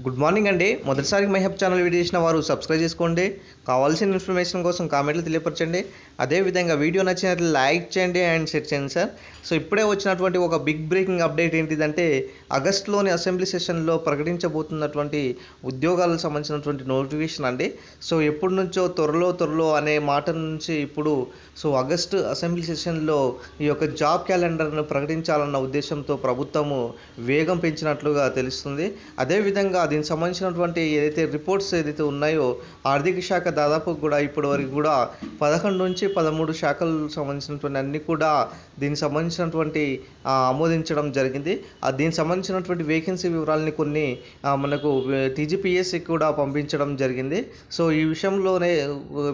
Good morning అండి. మొదటిసారి మైహబ్ channel video చేసిన వారు సబ్స్క్రైబ్ చేసుకోండి. కావాల్సిన ఇన్ఫర్మేషన్ కోసం కామెంట్లు తెలియపరచండి. అదేవిధంగా వీడియో నచ్చినట్లు లైక్ చేయండి అండ్ షేర్ చేయండి సార్. సో ఇప్పుడే వచ్చినటువంటి ఒక బిగ్ బ్రేకింగ్ అప్డేట్ ఏంటిదంటే ఆగస్టులోని అసెంబ్లీ సెషన్లో ప్రకటించబోతున్నటువంటి ఉద్యోగాలకు సంబంధించినటువంటి నోటిఫికేషన్ అండి. సో ఎప్పటి నుంచో త్వరలో త్వరలో అనే మాట నుంచి ఇప్పుడు సో ఆగస్టు అసెంబ్లీ సెషన్లో ఈ యొక్క జాబ్ క్యాలెండర్ను ప్రకటించాలన్న ఉద్దేశంతో ప్రభుత్వము వేగం పెంచినట్లుగా తెలుస్తుంది. అదేవిధంగా దీనికి సంబంధించినటువంటి ఏదైతే రిపోర్ట్స్ ఏదైతే ఉన్నాయో ఆర్థిక శాఖ దాదాపు కూడా ఇప్పటి వరకు కూడా పదకొండు నుంచి పదమూడు శాఖలకు సంబంధించినటువంటి అన్ని కూడా దీనికి సంబంధించినటువంటి ఆమోదించడం జరిగింది. ఆ దీనికి సంబంధించినటువంటి వేకెన్సీ వివరాలని కొన్ని మనకు టీజీపీఎస్సి కూడా పంపించడం జరిగింది. సో ఈ విషయంలోనే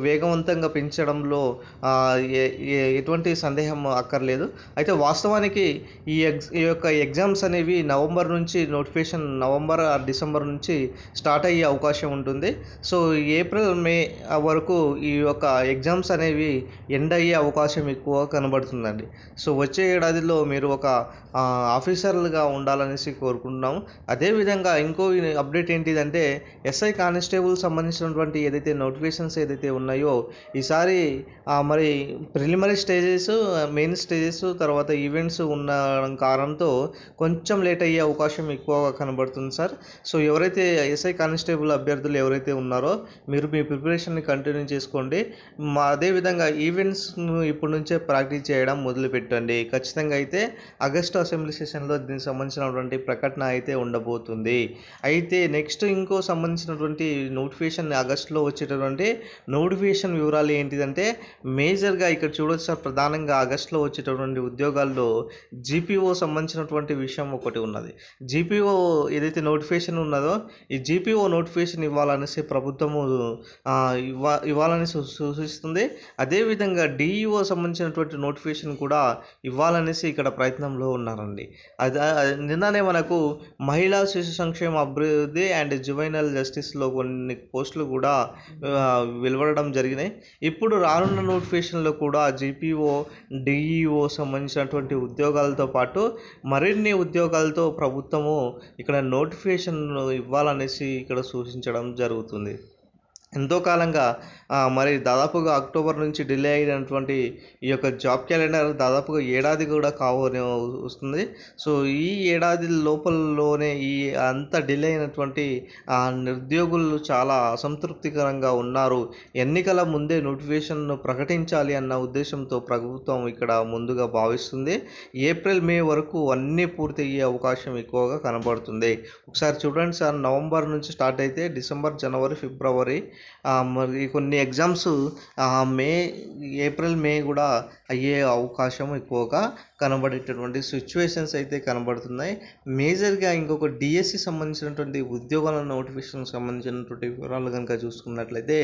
వేగవంతంగా పెంచడంలో ఏ- ఎటువంటి సందేహం అక్కర్లేదు. అయితే వాస్తవానికి ఈ ఎగ్జ్ ఈ యొక్క ఎగ్జామ్స్ అనేవి నవంబర్ నుంచి నోటిఫికేషన్ నవంబర్ డిసెంబర్ సెప్టెంబర్ నుంచి స్టార్ట్ అయ్యే అవకాశం ఉంటుంది. సో ఏప్రిల్ మే వరకు ఈ యొక్క ఎగ్జామ్స్ అనేవి ఎండ్ అయ్యే అవకాశం ఎక్కువ కనబడుతుందండి. సో వచ్చే ఏడాదిలో మీరు ఒక ఆఫీసర్లుగా ఉండాలనేసి కోరుకుంటున్నాము అదేవిధంగా ఇంకో అప్డేట్ ఏంటిదంటే ఎస్ఐ కానిస్టేబుల్ సంబంధించినటువంటి ఏదైతే నోటిఫికేషన్స్ ఏదైతే ఉన్నాయో ఈసారి మరి ప్రిలిమరీ స్టేజెస్ మెయిన్ స్టేజెస్ తర్వాత ఈవెంట్స్ ఉన్న కారణంతో కొంచెం లేట్ అయ్యే అవకాశం ఎక్కువగా కనబడుతుంది సార్. సో ఎవరైతే ఎస్ఐ కానిస్టేబుల్ అభ్యర్థులు ఎవరైతే ఉన్నారో మీరు మీ ప్రిపరేషన్ని కంటిన్యూ చేసుకోండి. మా అదేవిధంగా ఈవెంట్స్ను ఇప్పటి నుంచే ప్రాక్టీస్ చేయడం మొదలుపెట్టండి. ఖచ్చితంగా అయితే ఆగస్టు అసెంబ్లీ సెషన్లో దీనికి సంబంధించినటువంటి ప్రకటన అయితే ఉండబోతుంది. అయితే నెక్స్ట్ ఇంకో సంబంధించినటువంటి నోటిఫికేషన్ ఆగస్టులో వచ్చేటటువంటి నోటిఫికేషన్ వివరాలు ఏంటిదంటే మేజర్గా ఇక్కడ చూడొచ్చు సార్ ప్రధానంగా ఆగస్టులో వచ్చేటటువంటి ఉద్యోగాల్లో జీపీఓ సంబంధించినటువంటి విషయం ఒకటి ఉన్నది. జీపీఓ ఏదైతే నోటిఫికేషన్ ఉన్నది ఈ జీపీఓ నోటిఫికేషన్ ఇవ్వాలనేసి ప్రభుత్వము ఆ, ఇవ్వాలని సూచిస్తుంది. అదేవిధంగా డిఈఓ సంబంధించినటువంటి నోటిఫికేషన్ కూడా ఇవ్వాలనేసి ఇక్కడ ప్రయత్నంలో ఉన్నారండి. అది నిన్ననే మనకు మహిళా శిశు సంక్షేమ అభివృద్ధి అండ్ జువైనల్ జస్టిస్లో కొన్ని పోస్టులు కూడా వెలువడడం జరిగినాయి. ఇప్పుడు రానున్న నోటిఫికేషన్లో కూడా జీపీఓ డిఈఓ సంబంధించినటువంటి ఉద్యోగాలతో పాటు మరిన్ని ఉద్యోగాలతో ప్రభుత్వము ఇక్కడ నోటిఫికేషన్ ఇవ్వాలనేసి ఇక్కడ సూచించడం జరుగుతుంది. ఎంతో కాలంగా మరి దాదాపుగా అక్టోబర్ నుంచి డిలే అయినటువంటి ఈ యొక్క జాబ్ క్యాలెండర్ దాదాపుగా ఏడాది కూడా కావని వస్తుంది. సో ఈ ఏడాది లోపలలోనే ఈ అంత డిలే అయినటువంటి ఆ, నిరుద్యోగులు చాలా అసంతృప్తికరంగా ఉన్నారు. ఎన్నికల ముందే నోటిఫికేషన్ను ప్రకటించాలి అన్న ఉద్దేశంతో ప్రభుత్వం ఇక్కడ ముందుగా భావిస్తుంది. ఏప్రిల్ మే వరకు అన్నీ పూర్తి అయ్యే అవకాశం ఎక్కువగా కనబడుతుంది. ఒకసారి చూడండి సార్ నవంబర్ నుంచి స్టార్ట్ అయితే డిసెంబర్ జనవరి ఫిబ్రవరి మరి కొన్ని ఎగ్జామ్స్ మే ఏప్రిల్ మే కూడా అయ్యే అవకాశం ఎక్కువగా కనబడేటటువంటి సిచ్యువేషన్స్ అయితే కనబడుతున్నాయి. మేజర్గా ఇంకొక డిఎస్సి సంబంధించినటువంటి ఉద్యోగాల నోటిఫికేషన్ సంబంధించినటువంటి వివరాలు కనుక చూసుకున్నట్లయితే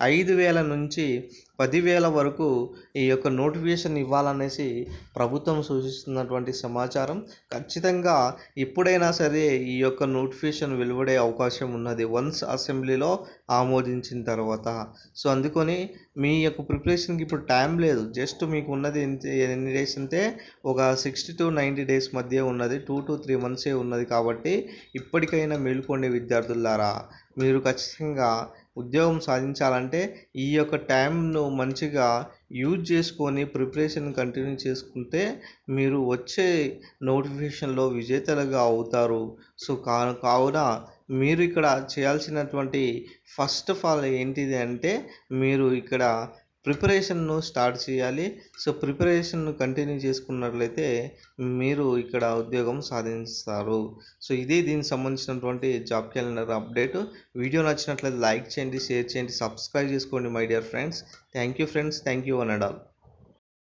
ఐదు వేల నుంచి పదివేల వరకు ఈ యొక్క నోటిఫికేషన్ ఇవ్వాలనేసి ప్రభుత్వం సూచిస్తున్నటువంటి సమాచారం. ఖచ్చితంగా ఎప్పుడైనా సరే ఈ యొక్క నోటిఫికేషన్ వెలువడే అవకాశం ఉన్నది. వన్స్ అసెంబ్లీలో ఆమోదించిన తర్వాత. సో అందుకని మీ యొక్క ప్రిపరేషన్కి ఇప్పుడు టైం లేదు. జస్ట్ మీకు ఉన్నది ఎన్ని డేస్ అంటే ఒక సిక్స్టీ టు నైంటీ డేస్ మధ్య ఉన్నది. టూ టు త్రీ మంత్సే ఉన్నది కాబట్టి ఇప్పటికైనా మేలుకోండి విద్యార్థులారా మీరు ఖచ్చితంగా ఉద్యోగం సాధించాలంటే ఈ యొక్క టైంను మంచిగా యూజ్ చేసుకొని ప్రిపరేషన్ కంటిన్యూ చేసుకుంటే మీరు వచ్చే నోటిఫికేషన్లో విజేతలుగా అవుతారు. సో కా కావున మీరు ఇక్కడ చేయాల్సినటువంటి ఫస్ట్ ఆఫ్ ఆల్ ఏంటిది అంటే మీరు ఇక్కడ ప్రిపరేషన్ను స్టార్ట్ చేయాలి. సో ప్రిపరేషన్ను కంటిన్యూ చేసుకున్నట్లయితే మీరు ఇక్కడ ఉద్యోగం సాధిస్తారు. సో ఇది దీనికి సంబంధించినటువంటి జాబ్ క్యాలెండర్ అప్డేట్. వీడియో నచ్చినట్లయితే లైక్ చేయండి షేర్ చేయండి సబ్స్క్రైబ్ చేసుకోండి my dear friends. Thank you friends. Thank you one and all.